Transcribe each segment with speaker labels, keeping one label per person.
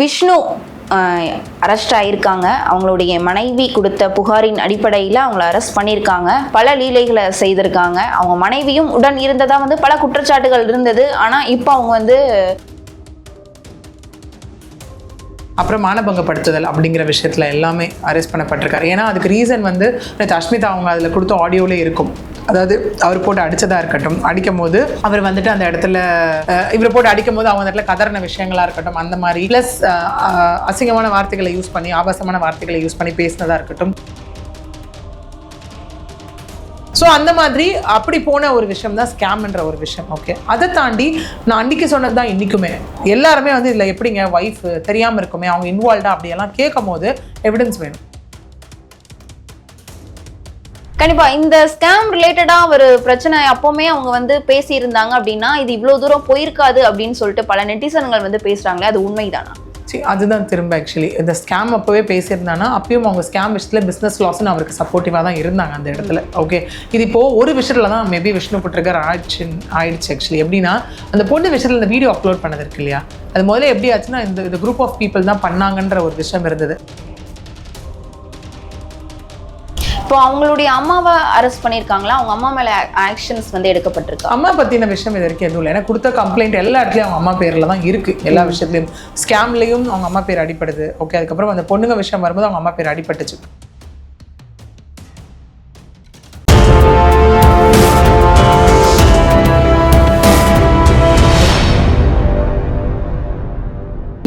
Speaker 1: Vishnu arrest ஆயிருக்காங்க அவங்களுடைய மனைவி கொடுத்த புகாரின் அடிப்படையில் அவங்கள அரெஸ்ட் பண்ணியிருக்காங்க. பல லீலைகளை செய்திருக்காங்க. அவங்க மனைவியும் உடன் இருந்ததா வந்து பல குற்றச்சாட்டுகள் இருந்தது. ஆனால் இப்போ அவங்க வந்து
Speaker 2: அப்புறம் மானபங்கப்படுத்துதல் அப்படிங்கிற விஷயத்தில் எல்லாமே அரெஸ்ட் பண்ணப்பட்டிருக்காரு. ஏன்னா அதுக்கு ரீசன் வந்து அஸ்மிதா அவங்க அதில் கொடுத்த ஆடியோவிலே இருக்கும். அதாவது அவர் போட்டு அடிச்சதா இருக்கட்டும் அடிக்கும் போது அவர் வந்துட்டு அந்த இடத்துல இவரை போட்டு அடிக்கும் போது அவங்க அந்த இடத்துல கதறின விஷயங்களா இருக்கட்டும் அந்த மாதிரி. ப்ளஸ் அசிங்கமான வார்த்தைகளை யூஸ் பண்ணி ஆபாசமான வார்த்தைகளை யூஸ் பண்ணி பேசினதா இருக்கட்டும். ஸோ அந்த மாதிரி அப்படி போன ஒரு விஷயம் தான் ஸ்கேம்ன்ற ஒரு விஷயம் ஓகே அதை தாண்டி நான் அன்றைக்கி சொன்னது தான் இன்றைக்குமே எல்லாருமே வந்து இதில் எப்படிங்க? ஒய்ஃப் தெரியாமல் இருக்குமே. அவங்க இன்வால்வ்டா அப்படியெல்லாம் கேட்கும் போது எவிடன்ஸ் வேணும்.
Speaker 1: கண்டிப்பா இந்த ஸ்கேம் ரிலேட்டடா ஒரு பிரச்சனை அப்பவுமே அவங்க வந்து பேசியிருந்தாங்க அப்படின்னா இது இவ்வளவு தூரம் போயிருக்காது அப்படின்னு சொல்லிட்டு பல நெட்டிசன்கள் வந்து பேசுறாங்களே அது உண்மைதானா?
Speaker 2: சரி அதுதான் திரும்ப ஆக்சுவலி இந்த ஸ்கேம் அப்போவே பேசியிருந்தானா அப்பயும் அவங்க ஸ்கேம் விஷயத்தில் பிஸ்னஸ் லாஸ்னு அவருக்கு சப்போர்ட்டிவாக தான் இருந்தாங்க அந்த இடத்துல. ஓகே இது இப்போ ஒரு விஷயத்தில் தான் மேபி விஷ்ணு புட்ருக்கர் ஆயிடுச்சு ஆயிடுச்சு ஆக்சுவலி எப்படின்னா அந்த பொண்ணு விஷயத்தில் இந்த வீடியோ அப்லோட் பண்ணது இருக்கு இல்லையா? அது முதல்ல எப்படி ஆச்சுன்னா இந்த இந்த குரூப் ஆஃப் பீப்புள் தான் பண்ணாங்கன்ற ஒரு விஷயம் இருந்தது.
Speaker 1: இப்போ அவங்களுடைய அம்மாவை அரெஸ்ட் பண்ணியிருக்காங்களா? அவங்க அம்மா மேல ஆக்ஷன்ஸ் வந்து எடுக்கப்பட்டிருக்கா?
Speaker 2: அம்மா பற்றின விஷயம் இது வரைக்கும் எதுவும் இல்லை. எனக்கு கொடுத்த கம்ப்ளைண்ட் எல்லா இடத்துலையும் அவங்க அம்மா பேரில் தான் இருக்குது எல்லா விஷயத்துலையும். ஸ்கேம்லேயும் அவங்க அம்மா பேர் அடிப்படுது ஓகே அதுக்கப்புறம் அந்த பொண்ணுங்க விஷயம் வரும்போது அவங்க அம்மா பேர் அடிபட்டுச்சு.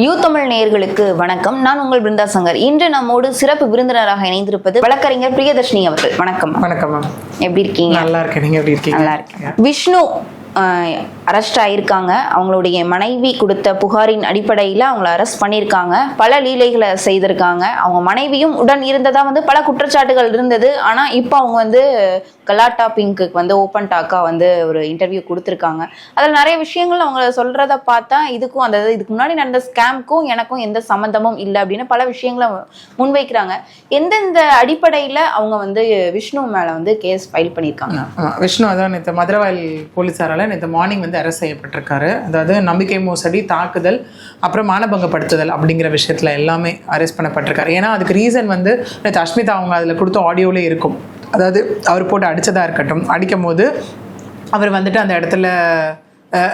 Speaker 1: யூ தமிழ் நேயர்களுக்கு வணக்கம். நான் உங்கள் பிருந்தா சங்கர். இன்று நம்மோடு சிறப்பு விருந்தினராக இணைந்திருப்பது வழக்கறிஞர் பிரியதர்ஷினி அவர்கள். வணக்கம்.
Speaker 2: வணக்கம்
Speaker 1: எப்படி இருக்கீங்க?
Speaker 2: நல்லா இருக்கேன். நீங்கள் எப்படி இருக்கீங்க?
Speaker 1: நல்லா இருக்கேன். விஷ்ணு அரெஸ்ட் ஆகியிருக்காங்க அவங்களுடைய மனைவி கொடுத்த புகாரின் அடிப்படையில் அவங்கள அரெஸ்ட் பண்ணியிருக்காங்க. பல லீலைகளை செய்திருக்காங்க. அவங்க மனைவியும் உடன் இருந்ததாக வந்து பல குற்றச்சாட்டுகள் இருந்தது. ஆனால் இப்போ அவங்க வந்து கலாட்டா பிங்க்கு வந்து ஓப்பன் டாக்காக வந்து ஒரு இன்டர்வியூ கொடுத்துருக்காங்க. அதில் நிறைய விஷயங்கள் அவங்க சொல்கிறத பார்த்தா இதுக்கும் அந்த இதுக்கு முன்னாடி நடந்த ஸ்கேம்க்கும் எனக்கும் எந்த சம்மந்தமும் இல்லை அப்படின்னு பல விஷயங்களை முன்வைக்கிறாங்க. எந்தெந்த அடிப்படையில் அவங்க வந்து விஷ்ணு மேலே வந்து கேஸ் ஃபைல் பண்ணியிருக்காங்க?
Speaker 2: விஷ்ணு அதான் நேற்று மதுரவாயல் போலீஸாரால் நேற்று மார்னிங் வந்து அரெஸ்ட் செய்யப்பட்டிருக்காரு. அதாவது நம்பிக்கை மோசடி தாக்குதல் அப்புறம் மானபங்கப்படுத்துதல் அப்படிங்கிற விஷயத்தில் எல்லாமே அரெஸ்ட் பண்ணப்பட்டிருக்காரு. ஏன்னா அதுக்கு ரீசன் வந்து நேற்று அஷ்மிதா அவங்க அதில் கொடுத்த ஆடியோவிலே இருக்கும். அதாவது அவர் போட்டு அடித்ததாக இருக்கட்டும். அடிக்கும் போது அவர் வந்துட்டு அந்த இடத்துல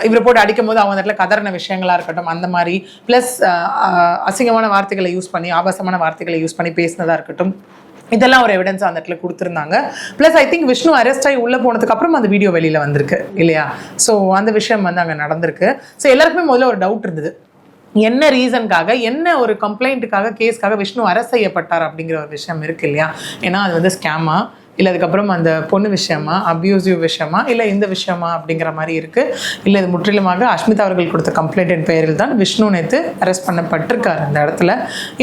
Speaker 2: இவரை போட்டு அடிக்கும் போது அவங்க அந்த இடத்துல கதறின விஷயங்களாக இருக்கட்டும் அந்த மாதிரி. ப்ளஸ் அசிங்கமான வார்த்தைகளை யூஸ் பண்ணி ஆபாசமான வார்த்தைகளை யூஸ் பண்ணி பேசினதாக இருக்கட்டும். இதெல்லாம் ஒரு எவிடன்ஸ் அந்த இடத்துல கொடுத்துருந்தாங்க. Plus I think Vishnu arrest ஆகி உள்ளே போனதுக்கு அப்புறம் அந்த வீடியோ வெளியில் வந்திருக்கு இல்லையா? ஸோ அந்த விஷயம் வந்து அங்கே நடந்திருக்கு. ஸோ எல்லாருக்குமே முதல்ல ஒரு டவுட் இருந்தது. என்ன ரீசனுக்காக என்ன ஒரு கம்ப்ளைண்ட்டுக்காக கேஸ்க்காக விஷ்ணு அரெஸ்ட் செய்யப்பட்டார் அப்படிங்கிற ஒரு விஷயம் இருக்கு இல்லையா? ஏன்னா அது வந்து ஸ்கேமா இல்லை அதுக்கப்புறம் அந்த பொண்ணு விஷயமா அப்யூசிவ் விஷயமா இல்லை இந்த விஷயமா அப்படிங்கிற மாதிரி இருக்குது இல்லை இது முற்றிலுமாக அஷ்மிதா அவர்கள் கொடுத்த கம்ப்ளைண்டின் பெயரில் தான் விஷ்ணு நேற்று அரெஸ்ட் பண்ணப்பட்டிருக்கார் அந்த இடத்துல.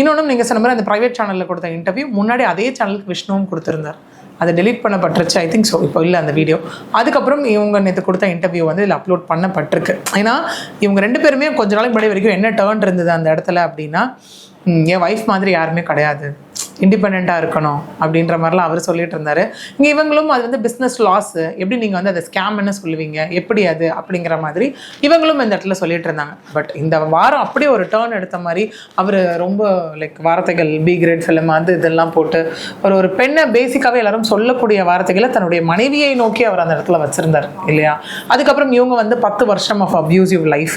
Speaker 2: இன்னொன்றும் நீங்கள் சொன்ன மாதிரி அந்த ப்ரைவேட் சேனலில் கொடுத்த இன்டர்வியூ முன்னாடி அதே சேனலுக்கு விஷ்ணுவும் கொடுத்துருந்தார். அதை டெலீட் பண்ணப்பட்டுருச்சு ஐ திங்க் ஸோ இப்போ இல்லை அந்த வீடியோ அதுக்கப்புறம் இவங்க நேற்று கொடுத்த இன்டர்வியூ வந்து இதில் அப்லோட் பண்ணப்பட்டிருக்கு. ஏன்னா இவங்க ரெண்டு பேருமே கொஞ்ச நாளைக்கு முன்னாடி வரைக்கும் என்ன டேர்ன் இருந்தது அந்த இடத்துல அப்படின்னா என் ஒய்ஃப் மாதிரி யாருமே கிடையாது. இண்டிபெண்ட்டாக இருக்கணும் அப்படின்ற மாதிரிலாம் அவர் சொல்லிட்டு இருந்தாரு. இங்கே இவங்களும் அது வந்து பிஸ்னஸ் லாஸ் எப்படி நீங்கள் வந்து அதை ஸ்கேம்னு சொல்லுவீங்க எப்படி அது அப்படிங்கிற மாதிரி இவங்களும் இந்த இடத்துல சொல்லிட்டு இருந்தாங்க. பட் இந்த வாரம் அப்படியே ஒரு டேர்ன் எடுத்த மாதிரி அவர் ரொம்ப லைக் வார்த்தைகள் பி கிரேட் ஃபிலிம் அது இதெல்லாம் போட்டு ஒரு ஒரு பெண்ணை பேசிக்காகவே எல்லாரும் சொல்லக்கூடிய வார்த்தைகளை தன்னுடைய மனைவியை நோக்கி அவர் அந்த இடத்துல வச்சுருந்தார் இல்லையா? அதுக்கப்புறம் இவங்க வந்து பத்து வருஷம் ஆஃப் அப்யூசிவ் லைஃப்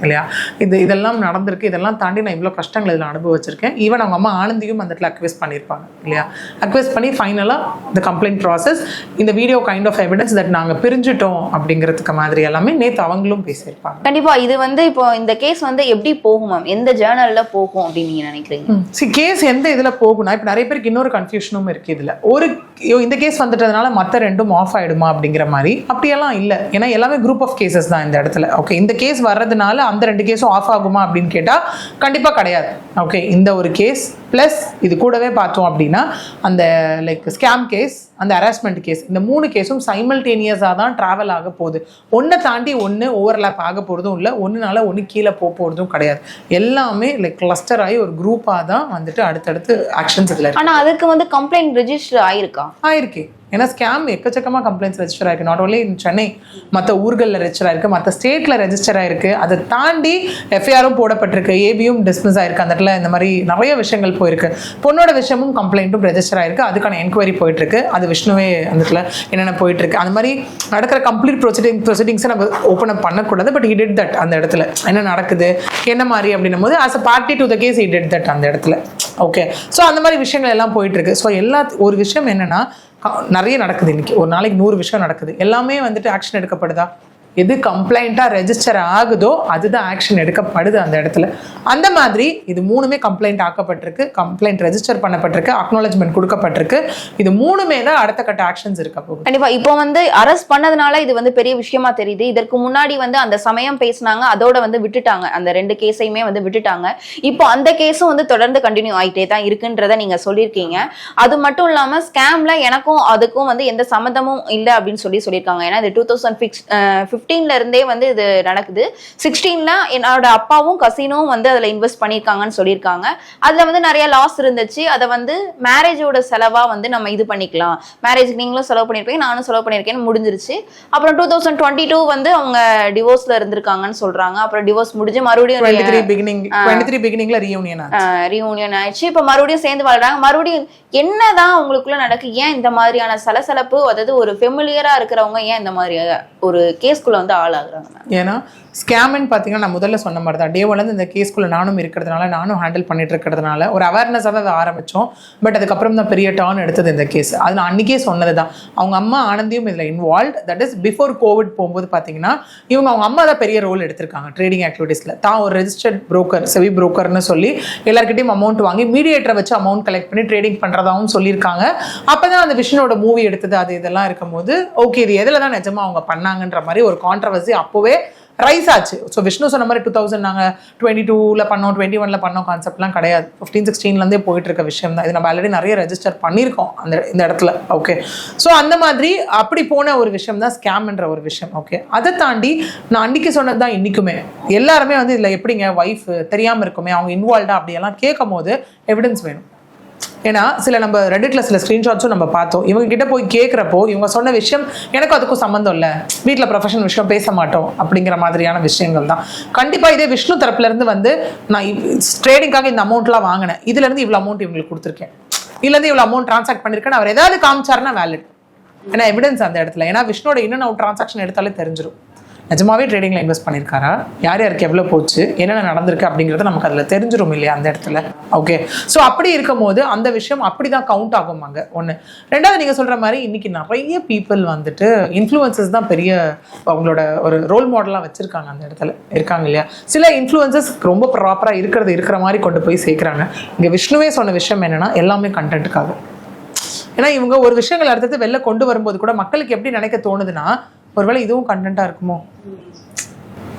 Speaker 2: இல்லையா? இது இதெல்லாம் நடந்திருக்கு. இதெல்லாம் தாண்டி நான் இவ்வளோ கஷ்டங்கள் இதில் அனுபவிச்சிருக்கேன். ஈவன் அவங்க அம்மா ஆனந்தியும் அந்த இடத்துல அக்வெஸ்ட் பண்ணியிருப்பாங்க இல்லையா? அக்வெஸ்ட் பண்ணி ஃபைனலாக இந்த கம்ப்ளைண்ட் ப்ராசஸ் இந்த video kind of evidence that நாங்கள் பிரிஞ்சுட்டோம் அப்படிங்கிறதுக்கு மாதிரி எல்லாமே நேற்று அவங்களும் பேசியிருப்பாங்க.
Speaker 1: கண்டிப்பா இது வந்து இப்போ இந்த கேஸ் வந்து எப்படி போகும் மேம் எந்த ஜேர்னல்ல போகும் அப்படின்னு நீங்க நினைக்கிறீங்க?
Speaker 2: சி கேஸ் எந்த இதில் போகும்னா இப்போ நிறைய பேருக்கு இன்னொரு கன்ஃபியூஷனும் இருக்குது இதில். ஒரு இந்த கேஸ் வந்துட்டதுனால மற்ற ரெண்டும் ஆஃப் ஆயிடுமா அப்படிங்கிற மாதிரி அப்படியெல்லாம் இல்லை. ஏன்னா எல்லாமே குரூப் ஆஃப் கேசஸ் தான் இந்த இடத்துல. ஓகே இந்த கேஸ் வர்றதுனால அந்த ரெண்டு கேஸும் ஆஃப் ஆகுமா அப்படின்னு கேட்டால் கண்டிப்பாக கிடையாது. ஓகே இந்த ஒரு கேஸ் ப்ளஸ் இது கூடவே பார்த்தோம் அப்படின்னா அந்த லைக் ஸ்கேம் கேஸ் அந்த ஹராஸ்மெண்ட் கேஸ் இந்த மூணு கேஸும் சைமல்டேனியஸாக தான் ட்ராவல் ஆக போகுது. ஒன்றை தாண்டி ஒன்று ஓவர்லேப் ஆக போகிறதும் இல்லை ஒன்றுனால ஒன்று கீழே போக போகிறதும் கிடையாது. எல்லாமே லைக் கிளஸ்டர் ஆகி ஒரு குரூப்பாக தான் வந்துட்டு அடுத்தடுத்து ஆக்ஷன்ஸ் இதில்
Speaker 1: ஆனா அதுக்கு வந்து கம்ப்ளைண்ட் ரெஜிஸ்டர் ஆயிருக்கா?
Speaker 2: ஆயிருக்கு. ஏன்னா ஸ்கேம் எக்கச்சக்கமாக கம்ப்ளைண்ட்ஸ் ரெஜிஸ்டர் ஆயிருக்கு. நாட் ஓன்லி இன் சென்னை மற்ற ஊர்களில் ரெஜிஸ்டர் ஆயிருக்கு மற்ற ஸ்டேட்டில் ரெஜிஸ்டர் ஆயிருக்கு. அதை தாண்டி எஃப்ஐஆரும் போடப்பட்டிருக்கு. ஏபியும் டிஸ்மிஸ் ஆயிருக்கு. அந்த இடத்துல இந்த மாதிரி நிறைய விஷயங்கள் போயிருக்கு. பொண்ணோட விஷயமும் கம்ப்ளைண்ட்டும் ரெஜிஸ்டர் ஆயிருக்கு. அதுக்கான என்கொயரி போயிட்டுருக்கு. அது விஷ்ணுவே அந்த இடத்துல என்னென்ன போயிட்டுருக்கு. அந்த மாதிரி நடக்கிற கம்ப்ளீட் ப்ரொசீடிங் ப்ரொசீடிங்ஸை நம்ம ஓப்பன் அப் பண்ணக்கூடாது. பட் ஹி டிட் தட் அந்த இடத்துல. என்ன நடக்குது? என்ன மாதிரி அப்படின்னும் போது as a party to the case he did that அந்த இடத்துல. ஓகே ஸோ அந்த மாதிரி விஷயங்கள் எல்லாம் போயிட்டுருக்கு. ஸோ எல்லா ஒரு விஷயம் என்னென்னா நிறைய நடக்குது இன்னைக்கு. ஒரு நாளைக்கு நூறு விஷயம் நடக்குது. எல்லாமே வந்துட்டு ஆக்ஷன் எடுக்கப்படுதா? எது கம்ப்ளைண்ட்டாக ரெஜிஸ்டர் ஆகுதோ அதுதான் ஆக்ஷன் எடுக்கப்படுது அந்த இடத்துல. அந்த மாதிரி இது மூணுமே கம்ப்ளைண்ட் ஆக்கப்பட்டிருக்கு கம்ப்ளைண்ட் ரெஜிஸ்டர் பண்ணப்பட்டிருக்கு அக்னாலஜ்மெண்ட் கொடுக்கப்பட்டிருக்கு. இது மூணுமே தான் அடுத்த கட்ட ஆக்ஷன்ஸ் இருக்க போகுது.
Speaker 1: கண்டிப்பா. இப்போ வந்து அரெஸ்ட் பண்ணதுனால இது வந்து பெரிய விஷயமா தெரியுது. இதற்கு முன்னாடி வந்து அந்த சமயம் பேசினாங்க அதோட வந்து விட்டுட்டாங்க. அந்த ரெண்டு கேஸையுமே வந்து விட்டுட்டாங்க. இப்போ அந்த கேஸும் வந்து தொடர்ந்து கண்டினியூ ஆகிட்டே தான் இருக்குன்றத நீங்க சொல்லியிருக்கீங்க. அது மட்டும் இல்லாம ஸ்கேம்ல எனக்கும் அதுக்கும் வந்து எந்த சம்மந்தமும் இல்லை அப்படின்னு சொல்லி சொல்லியிருக்காங்க. ஏன்னா இது டூ தௌசண்ட் ஃபிக்ஸ் ஃபிஃப்டீன்ல இருந்தே வந்து இது நடக்குது. சிக்ஸ்டீன்ல என்னோட அப்பாவும் கசினும் வந்து அதுல இன்வெஸ்ட் பண்ணியிருக்காங்கன்னு சொல்லியிருக்காங்க. அதுல வந்து நிறைய லாஸ் இருந்துச்சு. அதை வந்து மேரேஜோட செலவா வந்து நம்ம இது பண்ணிக்கலாம். மேரேஜ்க்கு நீங்களும் செலவு பண்ணியிருப்பீங்க நானும் செலவு பண்ணியிருக்கேன்னு முடிஞ்சிருச்சு. அப்புறம் டூ தௌசண்ட் டுவெண்ட்டி டூ வந்து அவங்க டிவோர்ஸ்ல இருந்திருக்காங்கன்னு சொல்றாங்க. அப்புறம் டிவோர்ஸ் முடிஞ்சு மறுபடியும் ரீயூனியன் ஆயிடுச்சு. இப்போ மறுபடியும் சேர்ந்து வாழ்றாங்க. மறுபடியும் என்னதான் உங்களுக்குள்ள நடக்கு? ஏன் இந்த மாதிரியான சலசலப்பு? அதாவது ஒரு ஃபெமிலியரா இருக்கிறவங்க ஏன் இந்த மாதிரி ஒரு கேஸ்குள்ள வந்து ஆளாகிறாங்க
Speaker 2: ஏன்னா ஸ்கேம்னு பார்த்தீங்கன்னா நான் முதல்ல சொன்ன மாதிரி தான் டே ஒன்லேருந்து இந்த கேஸ்குள்ளே நானும் இருக்கிறதுனால நானும் ஹேண்டில் பண்ணிட்டு இருக்கிறதுனால ஒரு அவேர்னஸாக தான் அதை ஆரம்பித்தோம் பட் அதுக்கப்புறம் தான் பெரிய டர்ன் எடுத்தது இந்த கேஸ் அது நான் அன்றைக்கே சொன்னது தான் அவங்க அம்மா ஆனந்தியும் இதில் involve that is before Covid போகும்போது பார்த்தீங்கன்னா இவங்க அவங்க அம்மா தான் பெரிய ரோல் எடுத்திருக்காங்க ட்ரேடிங் ஆக்டிவிட்டீஸில் தான் ஒரு ரெஜிஸ்டர்ட் புரோக்கர் செவி புரோக்கர்னு சொல்லி எல்லாருக்கிட்டையும் அமௌண்ட் வாங்கி மீடியேட்டரை வச்சு அமௌண்ட் கலெக்ட் பண்ணி ட்ரேடிங் பண்ணுறதாகவும் சொல்லியிருக்காங்க. அப்போ தான் அந்த விஷ்ணுவோட மூவி எடுத்தது அது இதெல்லாம் இருக்கும்போது ஓகே இது எதில் தான் நிஜமா அவங்க பண்ணாங்கன்ற மாதிரி ஒரு கான்ட்ரவர்சி அப்போவே ரைஸ் ஆச்சு. ஸோ விஷ்ணு சொன்ன மாதிரி டூ தௌசண்ட் நாங்கள் டுவெண்ட்டி டூவில் பண்ணோம் டுவெண்ட்டி ஒனில் பண்ணோம் கான்செப்ட்லாம் கிடையாது. ஃபிஃப்டீன் சிக்ஸ்டீன்லேருந்தே போயிட்டு இருக்க விஷயம் தான். இது நம்ம ஆல்ரெடி நிறைய ரெஜிஸ்டர் பண்ணியிருக்கோம் அந்த இந்த இடத்துல. ஓகே ஸோ அந்த மாதிரி அப்படி போன ஒரு விஷயம் தான் ஸ்கேம்ன்ற ஒரு விஷயம். ஓகே அதை தாண்டி நான் அன்றைக்கி சொன்னது தான் இன்றைக்குமே எல்லாருமே வந்து இதில் எப்படிங்க? ஒய்ஃப் தெரியாமல் இருக்குமே. அவங்க இன்வால்வ்டா அப்படியெல்லாம் கேட்கும் போது எவிடன்ஸ் வேணும். ஏன்னா சில நம்ம ரெடிட்ல சில ஸ்க்ரீன்ஷாட்ஸும் நம்ம பார்த்தோம். இவங்க கிட்ட போய் கேட்குறப்போ இவங்க சொன்ன விஷயம் எனக்கும் அதுக்கும் சம்மந்தம் இல்லை. வீட்டில் ப்ரொஃபஷனல் விஷயம் பேச மாட்டோம் அப்படிங்கிற மாதிரியான விஷயங்கள் தான். கண்டிப்பாக இதே விஷ்ணு தரப்புலேருந்து வந்து நான் ட்ரேடிங்காக இந்த அமௌண்ட்லாம் வாங்கினேன். இதுலேருந்து இவ்வளோ அமௌண்ட் இவங்களுக்கு கொடுத்துருக்கேன். இதுலேருந்து இவ்வளோ அமௌண்ட் ட்ரான்சாக்ட் பண்ணியிருக்கேன் அவர் ஏதாவது காமிச்சாருன்னா வேலிட் ஏன்னா எவிடன்ஸ் அந்த இடத்துல. ஏன்னா விஷ்ணுவோட இன்னும் நான் ட்ரான்சாக்ஷன் எடுத்தாலே தெரிஞ்சிடும் நிஜமாவே ட்ரேடிங்கில் இன்வெஸ்ட் பண்ணியிருக்காரா யார் யாருக்கு எவ்வளோ போச்சு? என்னென்ன நடந்திருக்கு அப்படிங்கிறது நமக்கு அதில் தெரிஞ்சிரும் இல்லையா அந்த இடத்துல? ஓகே ஸோ அப்படி இருக்கும்போது அந்த விஷயம் அப்படி தான் கவுண்ட் ஆகும் அங்கே. ஒன்று ரெண்டாவது நீங்கள் சொல்கிற மாதிரி இன்னைக்கு நிறைய பீப்புள் வந்துட்டு இன்ஃப்ளூயன்சஸ் தான் பெரிய அவங்களோட ஒரு ரோல் மாடலாக வச்சுருக்காங்க அந்த இடத்துல. இருக்காங்க இல்லையா? சில இன்ஃப்ளூயன்சஸ் ரொம்ப ப்ராப்பராக இருக்கிறது இருக்கிற மாதிரி கொண்டு போய் சேர்க்குறாங்க. இங்கே விஷ்ணுவே சொன்ன விஷயம் என்னென்னா எல்லாமே கண்டென்ட்டுக்காக ஏன்னா இவங்க ஒரு விஷயங்கள் அடுத்தது வெளில கொண்டு வரும்போது கூட மக்களுக்கு எப்படி நினைக்க தோணுதுன்னா ஒருவேளை இதுவும் கண்டென்ட்டாக இருக்குமோ?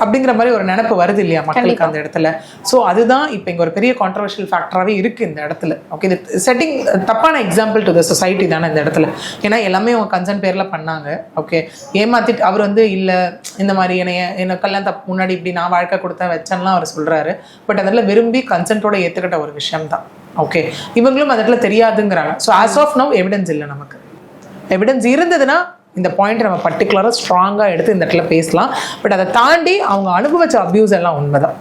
Speaker 2: அப்படிங்கிற மாதிரி ஒரு நினைப்பு வருது இல்லையா மக்களுக்கு அந்த இடத்துல. ஸோ அதுதான் இப்போ இங்கே ஒரு பெரிய கான்ட்ரவர்ஷியல் ஃபேக்டராகவே இருக்குது இந்த இடத்துல. ஓகே இது செட்டிங் தப்பான எக்ஸாம்பிள் டு த சொசைட்டி தானே இந்த இடத்துல. ஏன்னா எல்லாமே அவங்க கன்சர்ன் பேரில் பண்ணாங்க. ஓகே ஏமாத்திட்டு அவர் வந்து இல்லை இந்த மாதிரி என்னைய என்ன கல்யாணம் தப்பு முன்னாடி இப்படி நான் வாழ்க்கை கொடுத்தேன் வச்சேன்லாம் அவர் சொல்கிறாரு பட் அதில் விரும்பி கன்சென்ட்டோட ஏற்றுக்கிட்ட ஒரு விஷயம் தான் ஓகே இவங்களும் அந்த இடத்துல தெரியாதுங்கிறாங்க. So as of now evidence இல்லை நமக்கு. எவிடன்ஸ் இருந்ததுன்னா இந்த பாயிண்ட் நம்ம பர்டிகுலராக ஸ்ட்ராங்காக எடுத்து இந்த இடத்துல பேசலாம். பட் அதை தாண்டி அவங்க அனுபவிச்ச அப்யூஸ் எல்லாம் உண்மைதான்.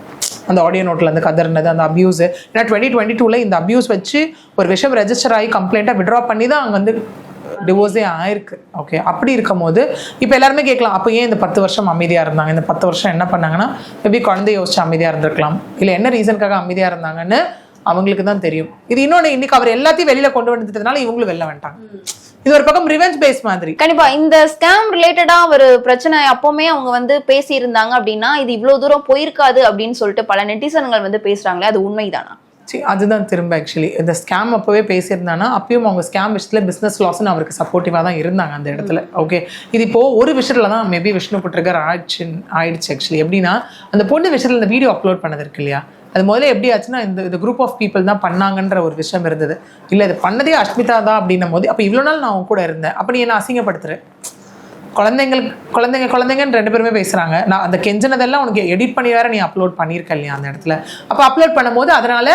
Speaker 2: அந்த ஆடியோ நோட்டில் இருந்து கதர்னது அந்த அப்யூஸ் ஏன்னா டுவெண்ட்டி டுவெண்ட்டி டூவில் இந்த அப்யூஸ் வச்சு ஒரு விஷயம் ரெஜிஸ்டர் ஆகி கம்ப்ளைண்ட்டாக விட்ரா பண்ணி தான் அங்கே வந்து டிவோர்ஸே ஆயிருக்கு. ஓகே அப்படி இருக்கும் போது இப்போ எல்லாருமே கேட்கலாம் அப்போ ஏன் இந்த பத்து வருஷம் அமைதியாக இருந்தாங்க? இந்த பத்து வருஷம் என்ன பண்ணாங்கன்னா மேபி குழந்தை யோசிச்சு அமைதியாக இருந்திருக்கலாம். இல்லை என்ன ரீசனுக்காக அமைதியாக இருந்தாங்கன்னு அவங்களுக்கு தான் தெரியும். இது இன்னொன்று இன்னைக்கு அவர் எல்லாத்தையும் வெளியில் கொண்டு வந்துட்டதுனால இவங்களும் வெளில வந்துட்டாங்க. இது ஒரு பக்கம் ரிவெஞ்ச் பேஸ் மாதிரி.
Speaker 1: கண்டிப்பா இந்த ஸ்கேம் ரிலேட்டடா ஒரு பிரச்சனை அப்பவுமே அவங்க வந்து பேசி இருந்தாங்க அப்படின்னா இது இவ்வளவு தூரம் போயிருக்காது அப்படின்னு சொல்லிட்டு பல நெட்டிசன்கள் வந்து பேசுறாங்களே அது உண்மைதானா?
Speaker 2: சரி அதுதான் திரும்ப ஆக்சுவலி இந்த ஸ்கேம் அப்போவே பேசியிருந்தானா அப்பயும் அவங்க ஸ்கேம் விஷயத்தில் பிஸ்னஸ் லாஸ்னு அவருக்கு சப்போர்ட்டிவாக தான் இருந்தாங்க அந்த இடத்துல. ஓகே இது இப்போ ஒரு விஷயத்துல தான் மேபி விஷ்ணு புட்ருகர் ஆயிடுச்சு ஆயிடுச்சு ஆக்சுவலி எப்படின்னா அந்த பொண்ணு விஷயத்தில் இந்த வீடியோ அப்லோட் பண்ணது இருக்கு இல்லையா? அது முதல்ல எப்படி ஆச்சுன்னா இந்த இந்த குரூப் ஆஃப் பீப்புள் தான் பண்ணாங்கன்ற ஒரு விஷயம் இருந்தது. இல்லை இது பண்ணதே அஷ்மிதா தான் அப்படின்னும் போது அப்போ இவ்வளோ நாள் நான் அவங்க கூட இருந்தேன். அப்போ நீ என்ன அசிங்கப்படுத்துற? குழந்தைங்களுக்கு குழந்தைங்க குழந்தைங்கன்னு ரெண்டு பேருமே பேசுகிறாங்க நான் அந்த கெஞ்சினதெல்லாம் உனக்கு எடிட் பண்ணி வேற நீ அப்லோட் பண்ணியிருக்க இல்லையா அந்த இடத்துல. அப்போ அப்லோட் பண்ணும்போது அதனால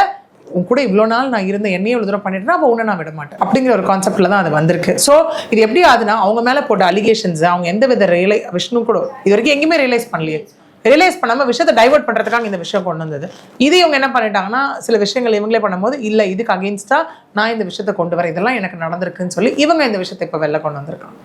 Speaker 2: உன் கூட இவ்வளோ நாள் நான் இருந்த என்னையும் இவ்வளோ தூரம் பண்ணிட்டேன்னா அப்போ உன்னை நான் விட மாட்டேன் அப்படிங்கிற ஒரு கான்செப்ட்ல தான் அது வந்திருக்கு. ஸோ இது எப்படி ஆகுதுன்னா அவங்க மேலே போட்ட அலிகேஷன்ஸ் அவங்க எந்த வித ரியலை விஷ்ணு கூட இது வரைக்கும் எங்கேயுமே ரியலைஸ் பண்ணலையே. ரியலைஸ் பண்ணாமல் விஷயத்தை டைவெர்ட் பண்ணுறதுக்காக இந்த விஷயம் கொண்டு வந்தது. இது இவங்க என்ன பண்ணிட்டாங்கன்னா சில விஷயங்கள் இவங்களே பண்ணும்போது இல்லை இதுக்கு அகேன்ஸ்டா நான் இந்த விஷயத்தை கொண்டு வரேன். இதெல்லாம் எனக்கு நடந்திருக்குன்னு சொல்லி இவங்க இந்த விஷயத்தை இப்போ வெளில கொண்டு வந்திருக்காங்க.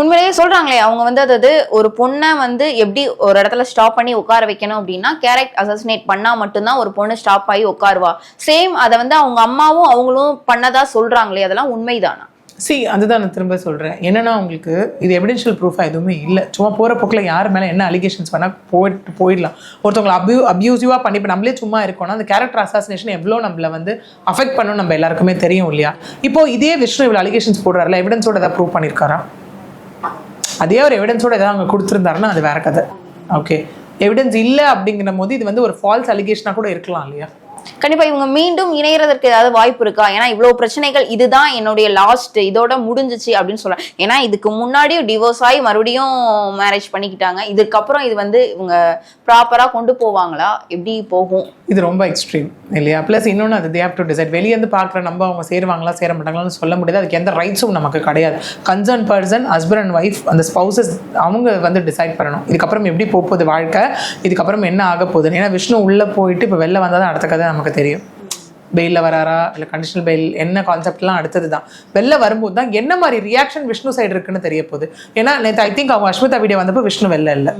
Speaker 1: உண்மையிலேயே சொல்கிறாங்களே அவங்க வந்து அதாவது ஒரு பொண்ணை வந்து எப்படி ஒரு இடத்துல ஸ்டாப் பண்ணி உட்கார வைக்கணும் அப்படின்னா கேரக்ட் அசசினேட் பண்ணால் மட்டும்தான் ஒரு பொண்ணு ஸ்டாப் ஆகி உட்காருவா. சேம் அதை வந்து அவங்க அம்மாவும் அவங்களும் பண்ணதா சொல்கிறாங்களே அதெல்லாம் உண்மைதானா?
Speaker 2: சி அதுதான் நான் திரும்ப சொல்கிறேன் என்னென்னா உங்களுக்கு இது எவிடென்ஷியல் ப்ரூஃபாக எதுவுமே இல்லை. சும்மா போகிற போக்கில் யார் மேலே என்ன அலிகேஷன்ஸ் வேணால் போயிட்டு போயிடலாம். ஒருத்தவங்களை அப்யூ அப்யூசிவாக பண்ணி இப்போ நம்மளே சும்மா இருக்கோம்னா அந்த கேரக்டர் அசாசினேஷன் எவ்வளோ நம்மளை வந்து அஃபெக்ட் பண்ணும் நம்ம எல்லாருக்குமே தெரியும் இல்லையா? இப்போ இதே விஷ்ணு இவ்வளோ அலிகேஷன்ஸ் போடுறாருல எவிடன்ஸோட ஏதாவது ப்ரூவ் பண்ணியிருக்காரா அதே ஒரு எவிடன்ஸோட ஏதாவது அவங்க கொடுத்துருந்தாருன்னா அது வேற கதை. ஓகே எவிடன்ஸ் இல்லை அப்படிங்கிற போது இது வந்து ஒரு ஃபால்ஸ் அலிகேஷனாக கூட இருக்கலாம் இல்லையா?
Speaker 1: கண்டிப்பா இவங்க மீண்டும் இணையறதற்கு ஏதாவது வாய்ப்பு இருக்கா? ஏன்னா இவ்வளவு பிரச்சனைகள் இதுதான் என்னுடைய லாஸ்ட் இதோட முடிஞ்சிச்சு அப்படின்னு சொல்றேன். ஏன்னா இதுக்கு முன்னாடியும் டிவோர்ஸ் ஆகி மறுபடியும் மேரேஜ் பண்ணிக்கிட்டாங்க. இதுக்கப்புறம் இது வந்து இவங்க ப்ராப்பரா கொண்டு போவாங்களா? எப்படி போகும்?
Speaker 2: இது ரொம்ப எக்ஸ்ட்ரீம் இல்லையா? ப்ளஸ் இன்னொன்று அது தே ஹேவ் டு டிசைட் வெளியேருந்து பார்க்குற நம்ம அவங்க சேருவாங்களா சேர மாட்டாங்களான்னு சொல்ல முடியாது. அதுக்கு எந்த ரைட்ஸும் நமக்கு கிடையாது. Concern person husband and wife அந்த ஸ்பௌசஸ் அவங்க வந்து டிசைட் பண்ணணும். இதுக்கப்புறம் எப்படி போகுது வாழ்க்கை? இதுக்கப்புறம் என்ன ஆக போகுது ஏன்னா விஷ்ணு உள்ளே போயிட்டு இப்போ வெளில வந்தால் தான் அடுத்த கதை நமக்கு தெரியும். பெயிலில் வராரா? இல்லை கண்டிஷனல் பெயில் என்ன கான்செப்ட்லாம் அடுத்தது தான் வெளில வரும்போது தான் என்ன மாதிரி ரியாக்ஷன் விஷ்ணு சைடு இருக்குன்னு தெரிய போகுது ஏன்னா நேற்று ஐ திங்க் அவங்க அஸ்மிதா வீடியோ வந்தப்போ விஷ்ணு வெளில இல்லை.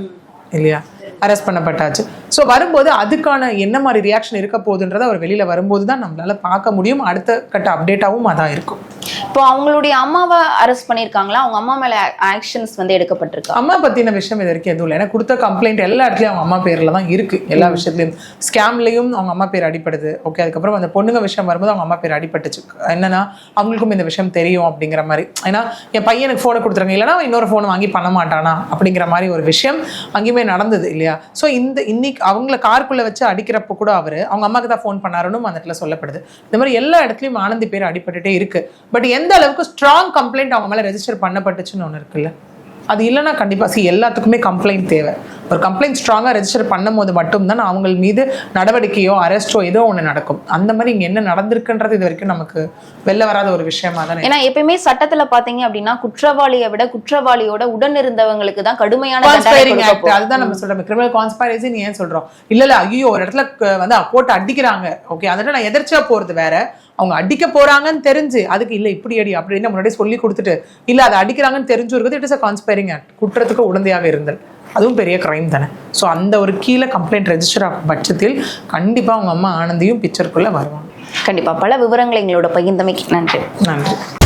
Speaker 2: இல்லையா? அரெஸ்ட் பண்ணப்பட்டாச்சு. ஸோ வரும்போது அதுக்கான என்ன மாதிரி ரியாக்ஷன் இருக்க போகுதுன்றதை அவர் வெளியில வரும்போது தான் நம்மளால பார்க்க முடியும். அடுத்த கட்ட அப்டேட்டாகவும் அதான் இருக்கும்.
Speaker 1: இப்போ அவங்களுடைய அம்மாவை அரெஸ்ட் பண்ணியிருக்காங்களா? அவங்க அம்மா மேல ஆக்ஷன்ஸ் வந்து எடுக்கப்பட்டிருக்கா?
Speaker 2: அம்மா பத்தின விஷயம் இது வரைக்கும் எதுவும் இல்லை. ஏன்னா கொடுத்த கம்ப்ளைண்ட் எல்லா இடத்துலயும் அவங்க அம்மா பேர்ல தான் இருக்கு. எல்லா விஷயத்துலயும். ஸ்கேம்லயும் அவங்க அம்மா பேர் அடிப்படுது ஓகே அதுக்கப்புறம் அந்த பொண்ணுங்க விஷயம் வரும்போது அவங்க அம்மா பேர் அடிபட்டுச்சு. என்னன்னா அவங்களுக்கும் இந்த விஷயம் தெரியும் அப்படிங்கிற மாதிரி. ஏன்னா என் பையனுக்கு ஃபோனை கொடுத்துருங்க இல்லைன்னா அவன் இன்னொரு ஃபோன் வாங்கி பண்ண மாட்டானா அப்படிங்கிற மாதிரி ஒரு விஷயம் அங்கேயுமே நடந்தது இல்லையா? ஸோ இந்த இன்னைக்கு அவங்கள காருக்குள்ள வச்சு அடிக்கிறப்ப கூட அவர் அவங்க அம்மாக்கு தான் ஃபோன் பண்ணாருன்னு அந்த இடத்துல சொல்லப்படுது. இந்த மாதிரி எல்லா இடத்துலயும் ஆனந்தி பேர் அடிபட்டுட்டே இருக்கு. பட் எந்த அளவுக்கு ஸ்ட்ராங் கம்ப்ளைண்ட் அவங்க மேல ரெஜிஸ்டர் பண்ணப்பட்டுச்சுன்னு ஒன்று இருக்குல்ல? அது இல்லைன்னா கண்டிப்பா சி எல்லாத்துக்குமே கம்ப்ளைண்ட் தேவை. ஒரு கம்ப்ளைண்ட் ஸ்ட்ராங்காக ரெஜிஸ்டர் பண்ணும்போது மட்டும்தான் அவங்க மீது நடவடிக்கையோ அரெஸ்டோ ஏதோ ஒன்று நடக்கும். அந்த மாதிரி இங்கே என்ன நடந்திருக்குன்றது இது வரைக்கும் நமக்கு வெளில வராத ஒரு விஷயமா தானே
Speaker 1: ஏன்னா எப்பயுமே சட்டத்துல பாத்தீங்க அப்படின்னா குற்றவாளியை விட குற்றவாளியோட உடன் இருந்தவங்களுக்கு தான் கடுமையான.
Speaker 2: அதுதான் நம்ம சொல்றோம். கிரிமினல் கான்ஸ்பைரசி ஏன் சொல்றோம்? இல்ல இல்ல ஐயோ ஒரு இடத்துல வந்து போட்டு அடிக்கிறாங்க. ஓகே அதனால நான் எதிர்ச்சியா போறது வேற. அவங்க அடிக்க போறாங்கன்னு தெரிஞ்சு அதுக்கு இல்ல இப்படி அடி அப்படின்னு முன்னாடி சொல்லி கொடுத்துட்டு இல்ல அதை அடிக்கிறாங்கன்னு தெரிஞ்சு இருக்குது it is a conspiring act குற்றத்துக்கு உடந்தையாக இருந்தல் அதுவும் பெரிய கிரைம் தானே. ஸோ அந்த ஒரு கீழே கம்ப்ளைண்ட் ரெஜிஸ்டர் ஆகும் பட்சத்தில் கண்டிப்பா அவங்க அம்மா ஆனந்தியும் பிக்சருக்குள்ள வருவாங்க.
Speaker 1: கண்டிப்பா. பல விவரங்களை எங்களோட பகிர்ந்தமைக்கு நன்றி.
Speaker 2: நன்றி.